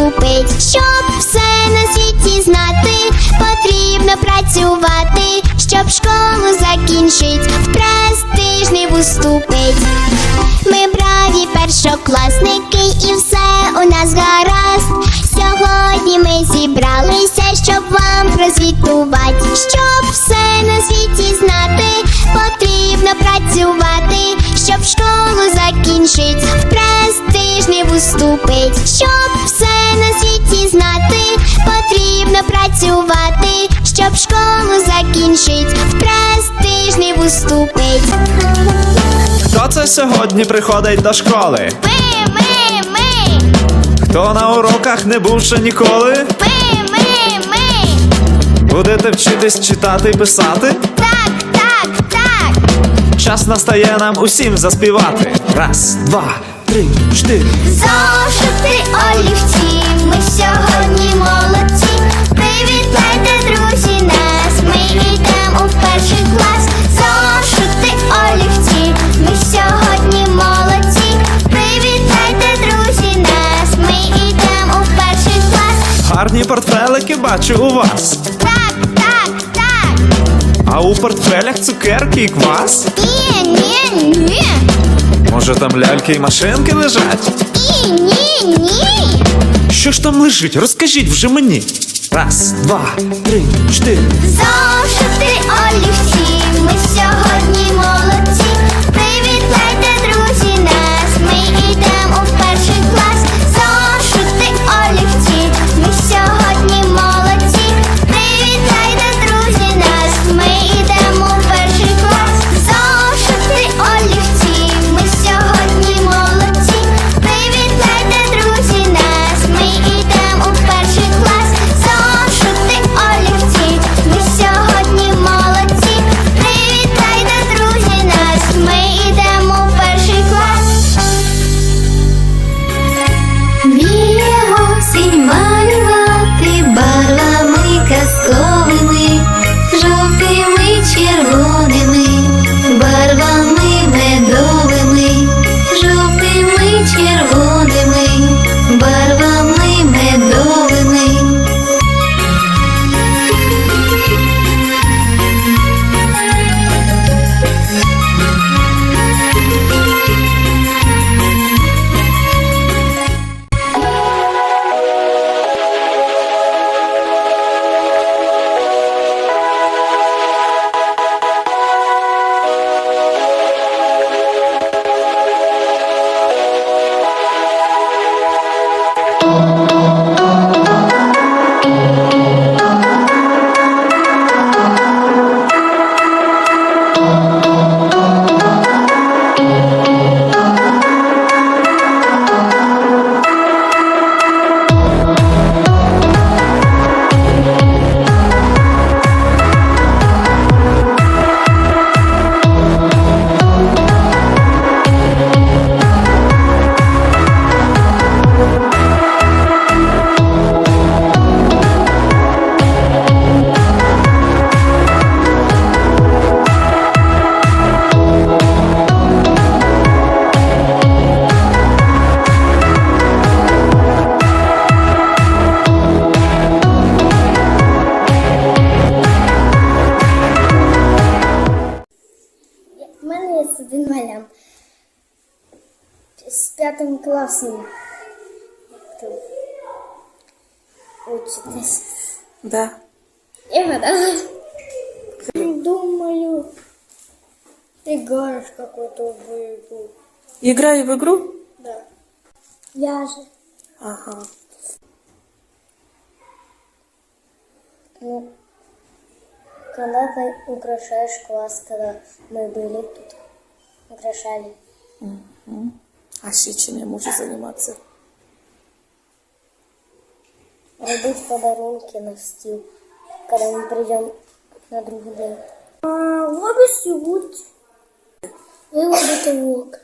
престижний щоб все на світі знати, потрібно працювати, щоб школу закінчить, в престижний уступить. Ми браві першокласники, і все у нас гаразд. Сьогодні ми зібралися, щоб вам прозвітувати, щоб все на світі знати, потрібно працювати, щоб школу закінчить, в престижний уступить, щоб все щоб школу закінчить, в престижний уступить. Хто це сьогодні приходить до школи? Ми, ми, ми, Хто на уроках не був ще ніколи? ми, ми, ми. Будете вчитись читати і писати? Так, так, так. Час настає нам усім заспівати. Раз, два, три, чотири. Зошити олівці, ми сьогодні бачу у вас. Так, так, так. А у портфелях цукерки і квас? Ні, ні, ні. Може там ляльки і машинки лежать? Ні, ні, ні. Що ж там лежить? Розкажіть вже мені. Раз, два, три, чотири. Зошити олівці, ми сьогодні молодці. Тут учитесь. Да. Я гадала. Думаю, играешь какую-то в игру. Играю в игру? Да. Я же. Ага. Ну, когда ты украшаешь класс, когда мы были тут, украшали. а ще чи не можу займатися. Робити подарунки на стіл, коли ми прийдемо на другий день. Робиш сьогодні. Виводити урок.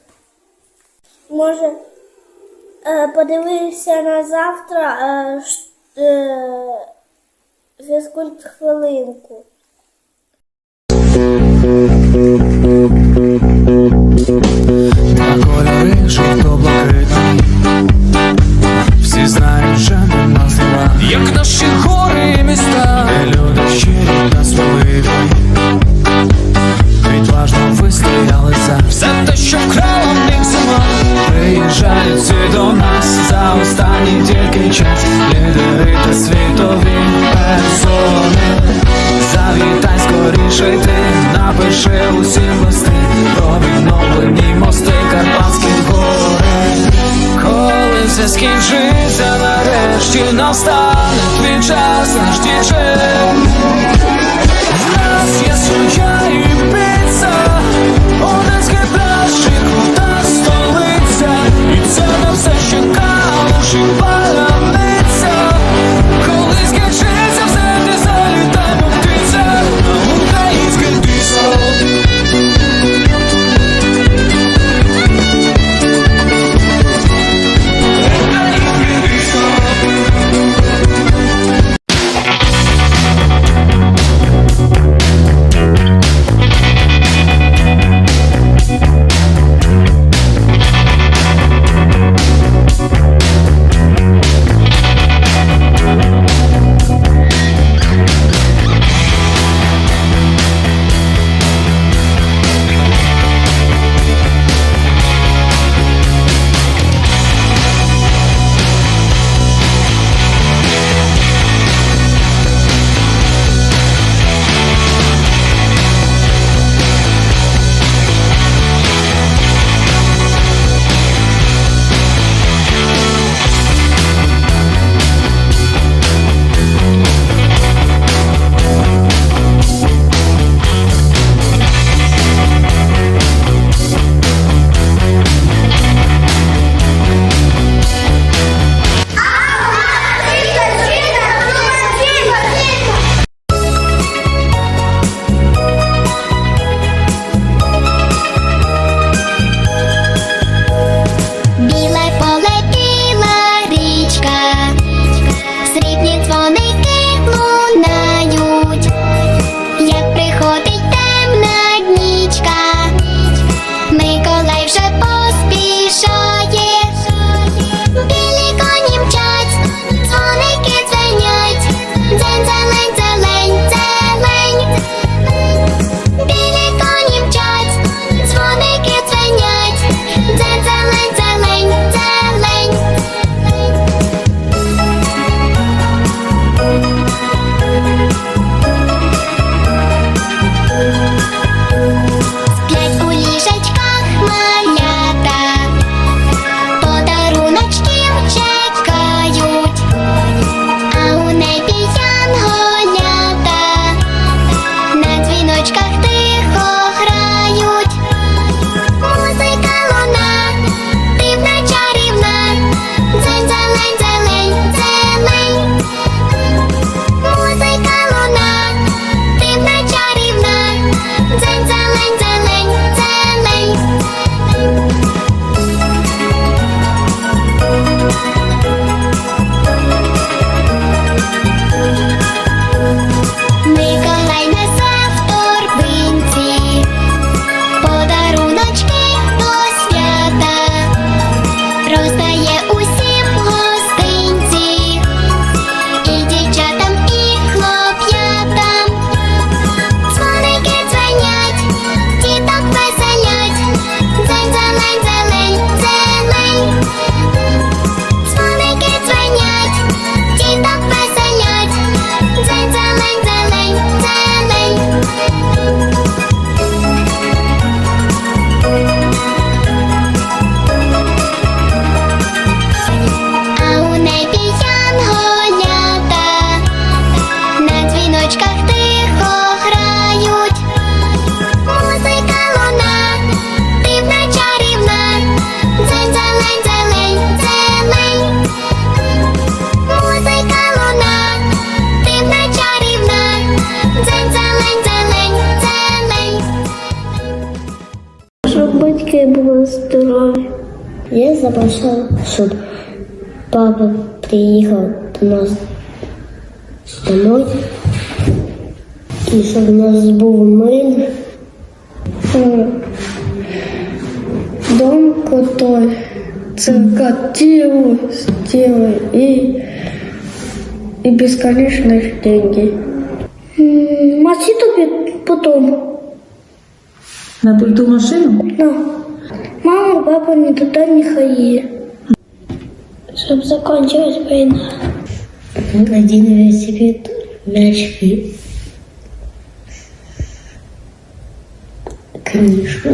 Може, э, подивитися на завтра э, фізкульт э, хвилинку. Thank you кольори жовто-блакитні. Всі знають, що нема зла як наші гори і міста, де люди щирі та сміливі. Відважно вистояли за все те, що вкрала в них зима. настане твій час, наш дівчина. суд. Папа приехал до нас домой, и чтобы нас был мир. Дом, который циркотил, сделал и, и бесконечные деньги. Маситу потом. На пульту машину? Да. Мама, и папа никогда не ходили Чтобы закончилась война. Один велосипед, мячики. Книжку.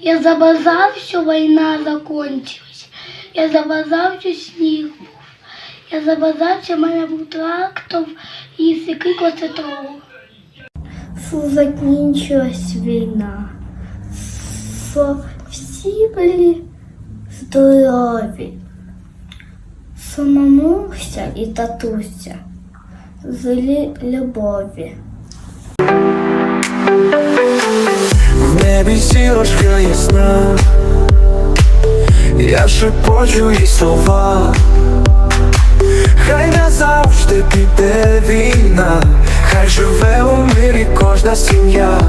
Я за базар, що війна закончилась. Я за базар, що сніг був. Я за базар, що в мене був трактор і сики коцетров. Що закінчилась війна. Що всі були здорові. Що мамуся і татуся жили любові. В небі зірочка ясна, я шепочу їй слова, хай назавжди піде війна, хай живе у мирі кожна сім'я,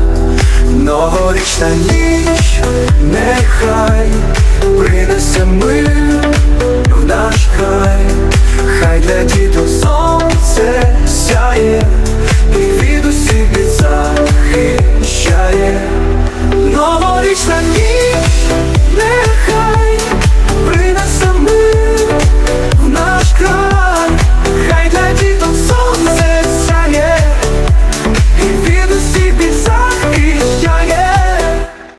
новорічна ніч, нехай принесе мир в наш край, хай для діток